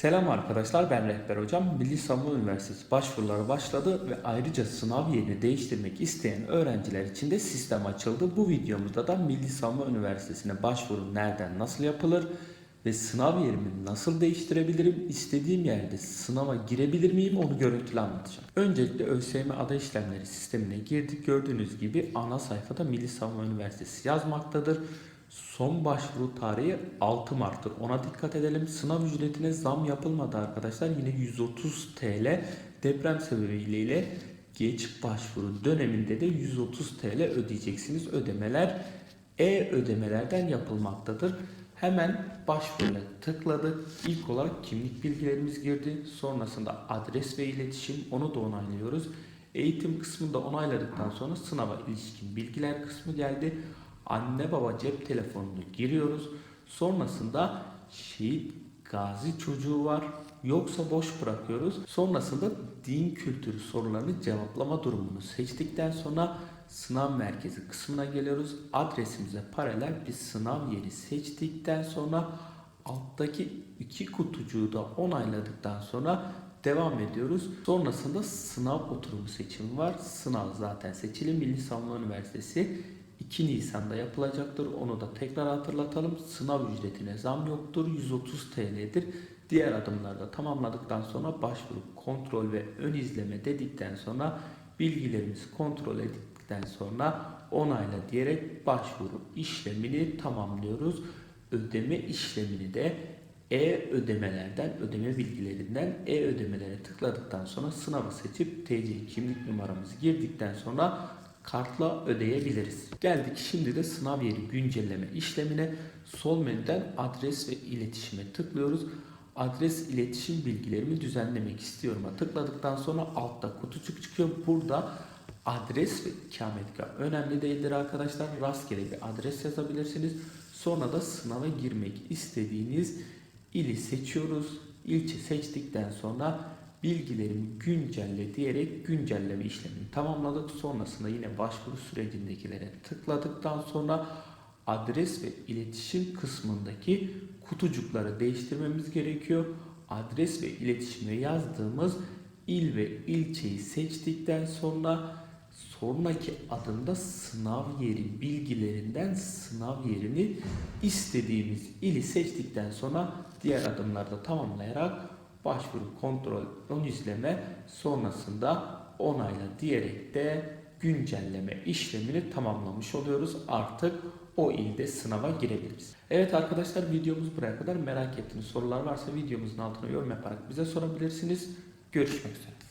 Selam arkadaşlar ben Rehber Hocam. Milli Savunma Üniversitesi başvuruları başladı ve ayrıca sınav yerini değiştirmek isteyen öğrenciler için de sistem açıldı. Bu videomuzda da Milli Savunma Üniversitesi'ne başvuru nereden nasıl yapılır ve sınav yerimi nasıl değiştirebilirim, istediğim yerde sınava girebilir miyim onu görüntülü anlatacağım. Öncelikle ÖSYM ada işlemleri sistemine girdik. Gördüğünüz gibi ana sayfada Milli Savunma Üniversitesi yazmaktadır. Son başvuru tarihi 6 Mart'tır. Ona dikkat edelim. Sınav ücretine zam yapılmadı arkadaşlar. Yine 130 TL deprem sebebiyle geç başvuru döneminde de 130 TL ödeyeceksiniz. Ödemeler e-ödemelerden yapılmaktadır. Hemen başvuruya tıkladık. İlk olarak kimlik bilgilerimiz girdi. Sonrasında adres ve iletişim onu da onaylıyoruz. Eğitim kısmını da onayladıktan sonra sınava ilişkin bilgiler kısmı geldi. Anne baba cep telefonunu giriyoruz. Sonrasında şehit gazi çocuğu var yoksa boş bırakıyoruz. Sonrasında din kültürü sorularını cevaplama durumunu seçtikten sonra sınav merkezi kısmına geliyoruz. Adresimize paralel bir sınav yeri seçtikten sonra alttaki iki kutucuğu da onayladıktan sonra devam ediyoruz. Sonrasında sınav oturumu seçimi var. Sınav zaten seçili. Milli Savunma Üniversitesi 2 Nisan'da yapılacaktır. Onu da tekrar hatırlatalım. Sınav ücretine zam yoktur. 130 TL'dir. Diğer adımlarda tamamladıktan sonra başvuru, kontrol ve ön izleme dedikten sonra bilgilerimizi kontrol ettikten sonra onayla diyerek başvuru işlemini tamamlıyoruz. Ödeme işlemini de e-ödemelerden, ödeme bilgilerinden e-ödemelere tıkladıktan sonra sınavı seçip TC kimlik numaramızı girdikten sonra kartla ödeyebiliriz. Geldik şimdi de sınav yeri güncelleme işlemine. Sol menüden adres ve iletişime tıklıyoruz. Adres iletişim bilgilerimi düzenlemek istiyorum. Tıkladıktan sonra altta kutucuk çıkıyor. Burada adres ve ikametgah önemli değildir arkadaşlar. Rastgele bir adres yazabilirsiniz. Sonra da sınava girmek istediğiniz ili seçiyoruz. İlçe seçtikten sonra bilgilerimi güncelle diyerek güncelleme işlemini tamamladık. Sonrasında yine başvuru sürecindekilere tıkladıktan sonra adres ve iletişim kısmındaki kutucukları değiştirmemiz gerekiyor. Adres ve iletişime yazdığımız il ve ilçeyi seçtikten sonra sonraki adımda sınav yeri bilgilerinden sınav yerini istediğimiz ili seçtikten sonra diğer adımlarda tamamlayarak başvuru kontrol ön izleme sonrasında onayla diyerek de güncelleme işlemini tamamlamış oluyoruz. Artık o ilde sınava girebiliriz. Evet arkadaşlar videomuz buraya kadar. Merak ettiğiniz sorular varsa videomuzun altına yorum yaparak bize sorabilirsiniz. Görüşmek üzere.